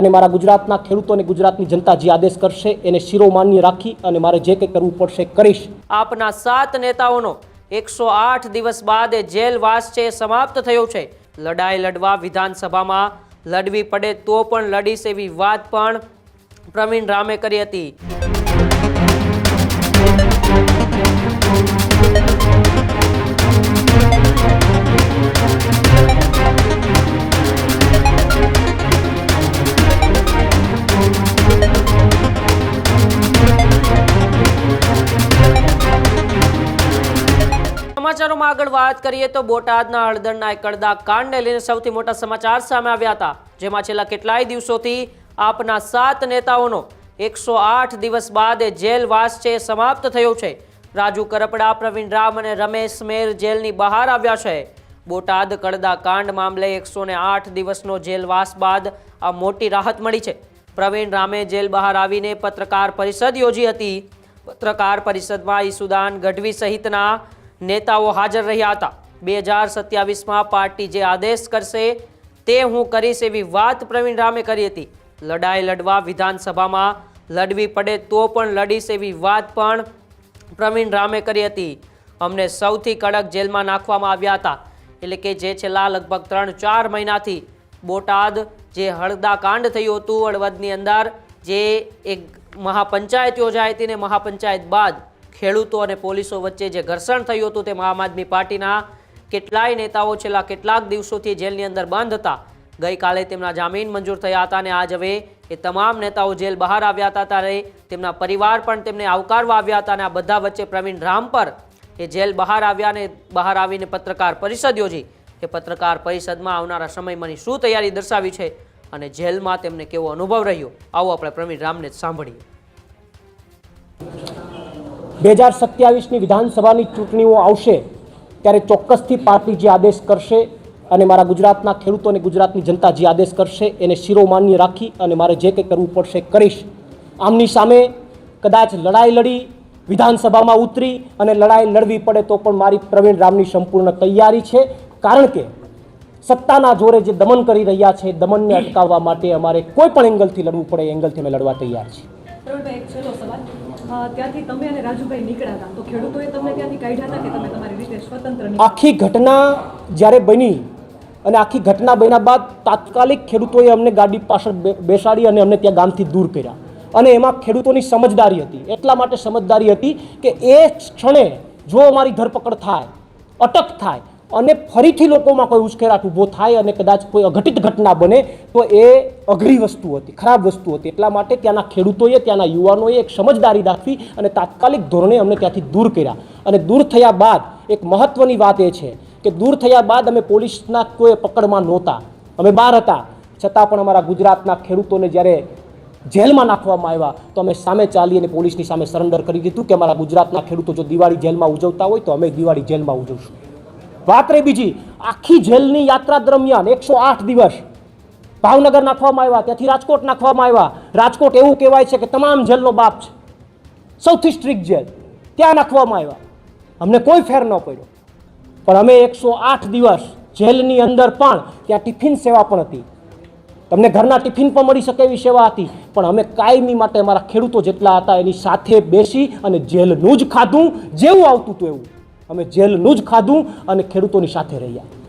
અને મારા ગુજરાતના ખેડૂતો અને ગુજરાતની જનતા જે આદેશ કરશે, એને શિરોમાન્ય રાખી અને મારે જે કંઈ કરવું પડશે કરીશ. આપના સાત નેતાઓનો એકસો આઠ દિવસ બાદ જેલવાસ છે સમાપ્ત થયો છે. લડાઈ લડવા વિધાનસભામાં લડવી પડે તો પણ લડીશ એવી વાત પણ પ્રવીણ રામે કરી હતી. સમાચારોમાં આગળ વાત કરીએ તો બોટાદના હળદરના એક કાંડને લઈને સૌથી મોટા સમાચાર સામે આવ્યા હતા, જેમાં છેલ્લા કેટલાય દિવસોથી આપના સાત નેતાઓનો એકસો આઠ દિવસ બાદ જેલવાસ છે સમાપ્ત થયો છે. રાજુ કરપડા, પ્રવીણ રામ અને રમેશ મેર જેલની બહાર આવ્યા છે. બોટાદ કડદા કાંડ મામલે એકસો આઠ દિવસનો જેલવાસ બાદ આ મોટી રાહત મળી છે. પ્રવીણ રામે જેલ બહાર આવીને પત્રકાર પરિષદ યોજી હતી. પત્રકાર પરિષદમાં ઈસુદાન ગઢવી સહિતના નેતાઓ હાજર રહ્યા હતા. બે હજાર સત્યાવીસમાં પાર્ટી જે આદેશ કરશે તે હું કરીશ એવી વાત પ્રવીણ રામે કરી હતી. લડાઈ લડવા વિધાનસભામાં લડવી પડે તો પણ લડીશ એવી વાત પણ પ્રવીણ રામે કરી હતી. અમને સૌથી કડક જેલમાં નાખવામાં આવ્યા હતા. એટલે કે જે છેલ્લા લગભગ ત્રણ ચાર મહિનાથી બોટાદ જે હળદા કાંડ થયું હતું હળવદની અંદર જે એક મહાપંચાયત યોજાઈ હતી ને મહાપંચાયત બાદ ખેડૂતો અને પોલીસો વચ્ચે જે ઘર્ષણ થયું હતું તેમાં આમ આદમી પાર્ટીના કેટલાય નેતાઓ છેલ્લા કેટલાક દિવસોથી જેલની અંદર બંધ હતા. ગઈકાલે તેમના જામીન મંજૂર થયા હતા અને આજ હવે એ તમામ નેતાઓ જેલ બહાર આવ્યા હતા ત્યારે તેમના પરિવાર પણ તેમને આવકારવા આવ્યા હતા અને આ બધા વચ્ચે પ્રવીણ રામ પર એ જેલ બહાર આવ્યા અને બહાર આવીને પત્રકાર પરિષદ યોજી. એ પત્રકાર પરિષદમાં આવનારા સમયમાંની શું તૈયારી દર્શાવી છે અને જેલમાં તેમને કેવો અનુભવ રહ્યો? આવો આપણે પ્રવીણ રામને જ સાંભળીએ. બે હજાર સત્યાવીસની વિધાનસભાની ચૂંટણીઓ આવશે, ત્યારે ચોક્કસથી પાર્ટી જે આદેશ કરશે અને મારા ગુજરાતના ખેડૂતો અને ગુજરાતની જનતા જે આદેશ કરશે, એને શિરોમાન્ય રાખી અને મારે જે કંઈ કરવું પડશે કરીશ. આમની સામે કદાચ લડાઈ લડી, વિધાનસભામાં ઉતરી અને લડાઈ લડવી પડે તો પણ મારી પ્રવીણ રામની સંપૂર્ણ તૈયારી છે. કારણ કે સત્તાના જોરે જે દમન કરી રહ્યા છે દમનને અટકાવવા માટે અમારે કોઈ પણ એંગલથી લડવું પડે એંગલથી અમે લડવા તૈયાર છીએ. અ, ત્યાંથી તમે અને રાજુભાઈ નીકળ્યા હતા. તો ખેડૂતોએ તમને ત્યાંથી કાઢ્યા હતા કે તમે તમારી રીતે સ્વતંત્ર આખી ઘટના જ્યારે બની અને આખી ઘટના બન્યા બાદ તાત્કાલિક ખેડૂતોએ અમને ગાડી પાછળ બેસાડી અને અમને ત્યાં ગામથી દૂર કર્યા. અને એમાં ખેડૂતોની સમજદારી હતી. એટલા માટે સમજદારી હતી કે એ ક્ષણે જો અમારી ધરપકડ થાય અટક થાય અને ફરીથી લોકોમાં કોઈ ઉશ્કેરાટ ઊભો થાય અને કદાચ કોઈ અઘટિત ઘટના બને, તો એ અઘરી વસ્તુ હતી, ખરાબ વસ્તુ હતી. એટલા માટે ત્યાંના ખેડૂતોએ, ત્યાંના યુવાનોએ એક સમજદારી દાખવી અને તાત્કાલિક ધોરણે અમને ત્યાંથી દૂર કર્યા. અને દૂર થયા બાદ એક મહત્ત્વની વાત એ છે કે દૂર થયા બાદ અમે પોલીસના કોઈ પકડમાં નહોતા. અમે બહાર હતા. છતાં પણ અમારા ગુજરાતના ખેડૂતોને જ્યારે જેલમાં નાખવામાં આવ્યા, તો અમે સામે ચાલી અને પોલીસની સામે સરેન્ડર કરી દીધું કે અમારા ગુજરાતના ખેડૂતો જો દિવાળી જેલમાં ઉજવતા હોય, તો અમે દિવાળી જેલમાં ઉજવશું. વાત રહી બીજી, આખી જેલની યાત્રા દરમિયાન એકસો આઠ દિવસ ભાવનગર નાખવામાં આવ્યા, ત્યાંથી રાજકોટ નાખવામાં આવ્યા. રાજકોટ એવું કહેવાય છે કે તમામ જેલનો બાપ છે. સૌથી સ્ટ્રિક્ટ જેલ. ત્યાં નાખવામાં આવ્યા. અમને કોઈ ફેર ન પડ્યો. પણ અમે એકસો આઠ દિવસ જેલની અંદર પણ ત્યાં ટિફિન સેવા પણ હતી. તમને ઘરના ટિફિન પણ મળી શકે એવી સેવા હતી, પણ અમે કાયમી માટે અમારા ખેડૂતો જેટલા હતા એની સાથે બેસી અને જેલનું જ ખાધું જેવું આવતું હતું એવું. અમે જેલનું જ ખાધું અને ખેડૂતોની સાથે રહ્યા.